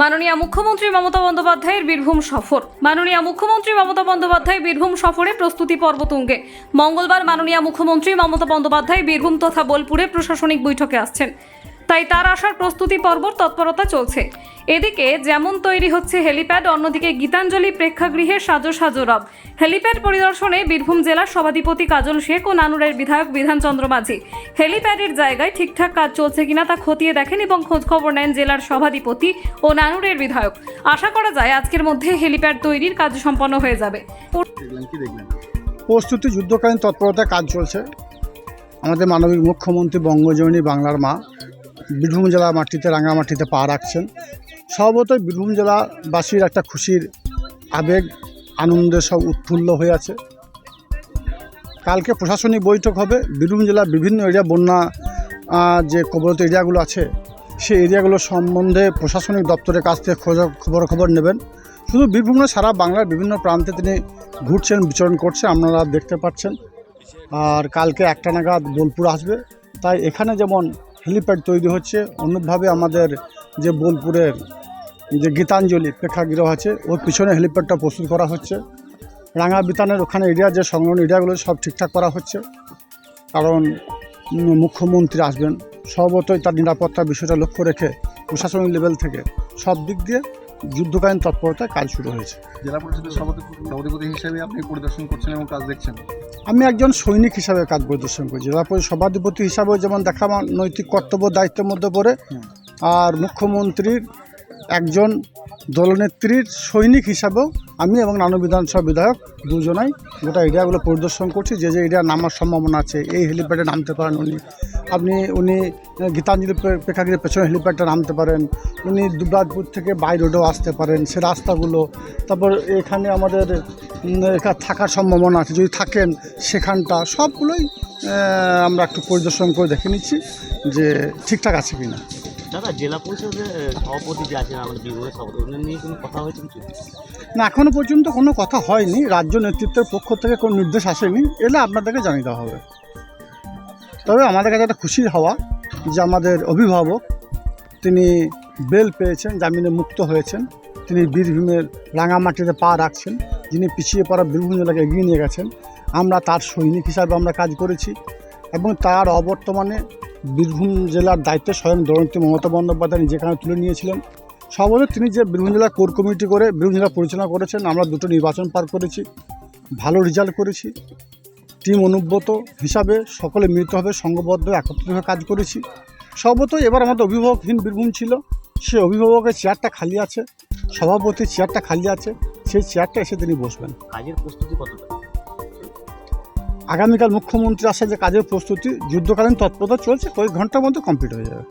মাননীয় মুখ্যমন্ত্রী মমতা বন্দ্যোপাধ্যায়ের বীরভূম সফর। মাননীয় মুখ্যমন্ত্রী মমতা বন্দ্যোপাধ্যায় বীরভূম সফরে প্রস্তুতি পর্ব তুঙ্গে মঙ্গলবার মাননীয় মুখ্যমন্ত্রী মমতা বন্দ্যোপাধ্যায় বীরভূম তথা বোলপুরে প্রশাসনিক বৈঠকে আসছেন। তাই তার আসার প্রস্তুতি পর্ব তৎপরতা চলছে। এদিকে যেমন তৈরি হচ্ছে হেলিপ্যাড, অন্যদিকে গীতাঞ্জলি প্রেক্ষাগৃহে সাজো সাজো রব। হেলিপ্যাড পরিদর্শনে বীরভূম জেলার সভাধিপতি কাজল শেখ ও নানুরের বিধায়ক বিধানচন্দ্র মাঝি। হেলিপ্যাডের জায়গায় ঠিকঠাক কাজ চলছে কিনা তা খতিয়ে দেখেন এবং খোঁজখবর নেন জেলার সভাধিপতি ও নানুরের বিধায়ক। আশা করা যায় আজকের মধ্যে হেলিপ্যাড তৈরির কাজ সম্পন্ন হয়ে যাবে। প্রস্তুতি যুদ্ধকালীন তৎপরতায় কাজ চলছে। আমাদের মানবিক মুখ্যমন্ত্রী বঙ্গজননী বাংলার মা বীরভূম জেলা মাটিতে রাঙামাটিতে পা রাখছেন। স্বভাবতই বীরভূম জেলাবাসীর একটা খুশির আবেগ, আনন্দে সব উৎফুল্ল হয়ে আছে। কালকে প্রশাসনিক বৈঠক হবে। বীরভূম জেলার বিভিন্ন এরিয়া, বন্যা যে কবরত এরিয়াগুলো আছে, সেই এরিয়াগুলো সম্বন্ধে প্রশাসনিক দপ্তরের কাছ থেকে খোঁজ খবর খবর নেবেন। শুধু বীরভূম না, সারা বাংলার বিভিন্ন প্রান্তে তিনি ঘুরছেন, বিচরণ করছে আপনারা দেখতে পাচ্ছেন। আর কালকে একটা নাগাদ বোলপুর আসবে। তাই এখানে যেমন হেলিপ্যাড তৈরি হচ্ছে। অন্যভাবে আমাদের যে বোলপুরের যে গীতাঞ্জলি প্রেক্ষাগৃহ আছে, ওর পিছনে হেলিপ্যাডটা প্রস্তুত করা হচ্ছে। রাঙা বিতানের ওখানে এরিয়া, যে সংলগ্ন এরিয়াগুলো, সব ঠিকঠাক করা হচ্ছে। কারণ মুখ্যমন্ত্রী আসবেন। সর্বতই তার নিরাপত্তার বিষয়টা লক্ষ্য রেখে প্রশাসনিক লেভেল থেকে সব দিক দিয়ে যুদ্ধকালীন তৎপরতায় কাজ শুরু হয়েছে। জেলা পরিষদের সভাপতি হিসেবে আপনি পরিদর্শন করছেন এবং কাজ দেখছেন? আমি একজন সৈনিক হিসাবে কাজ পরিদর্শন করি জেলা পরিষদ সভাধিপতি হিসাবেও যেমন দেখা আমার নৈতিক কর্তব্য দায়িত্বের মধ্যে পড়ে আর মুখ্যমন্ত্রীর একজন দলনেত্রীর সৈনিক হিসাবেও আমি এবং নানু বিধানসভা বিধায়ক দুজনাই গোটা এরিয়াগুলো পরিদর্শন করছি। যে যে এরিয়া নামার সম্ভাবনা আছে এই হেলিপ্যাডে নামতে পারেন উনি আপনি উনি গীতাঞ্জলি প্রে- প্রেক্ষাগৃহের পেছনে হেলিপ্যাডটা নামতে পারেন। উনি দুবরাজপুর থেকে বাই রোডেও আসতে পারেন সে রাস্তাগুলো। তারপর এখানে আমাদের এখানে থাকার সম্ভাবনা আছে। যদি থাকেন সেখানটা সবগুলোই আমরা একটু পরিদর্শন করে দেখে নিচ্ছি যে ঠিকঠাক আছে কি না দাদা জেলা পরিষদের সভাপতি যে আছেন আমাদের বীরভূমের সভাপতি ওনার নিয়ে কোনো কথা হয়েছে কিছু? না এখনও পর্যন্ত কোনো কথা হয়নি। রাজ্য নেতৃত্বের পক্ষ থেকে কোনো নির্দেশ আসেনি। এলে আপনাদেরকে জানিয়ে দেওয়া হবে। তবে আমাদের কাছে একটা খুশির হওয়া যে আমাদের অভিভাবক তিনি বেল পেয়েছেন, জামিনে মুক্ত হয়েছেন। তিনি বীরভূমের রাঙামাটিতে পা রাখছেন। যিনি পিছিয়ে পড়া বীরভূম জেলাকে এগিয়ে নিয়ে গেছেন। আমরা তার সৈনিক হিসাবে আমরা কাজ করেছি এবং তার অবর্তমানে বীরভূম জেলার দায়িত্ব স্বয়ং দলনেত্রী মমতা বন্দ্যোপাধ্যায় যেখানে তুলে নিয়েছিলেন। সর্বদা তিনি যে বীরভূম জেলা কোর কমিটি করে, বীরভূম জেলা পরিচালনা করেছেন, আমরা দুটো নির্বাচন পার করেছি, ভালো রেজাল্ট করেছি। টিম অনুব্রত হিসাবে সকলে মিলিতভাবে সংঘবদ্ধ একত্রিতভাবে কাজ করেছি। সর্বতই এবার আমাদের অভিভাবকহীন বীরভূম ছিল। সে অভিভাবকের চেয়ারটা খালি আছে সভাপতির চেয়ারটা খালি আছে সেই চেয়ারটা এসে তিনি বসবেন। কাজের প্রস্তুতি কতটা? আগামীকাল মুখ্যমন্ত্রী আসা যে কাজের প্রস্তুতি যুদ্ধকালীন তৎপরতা চলছে কয়েক ঘণ্টার মধ্যে কমপ্লিট হয়ে যাবে।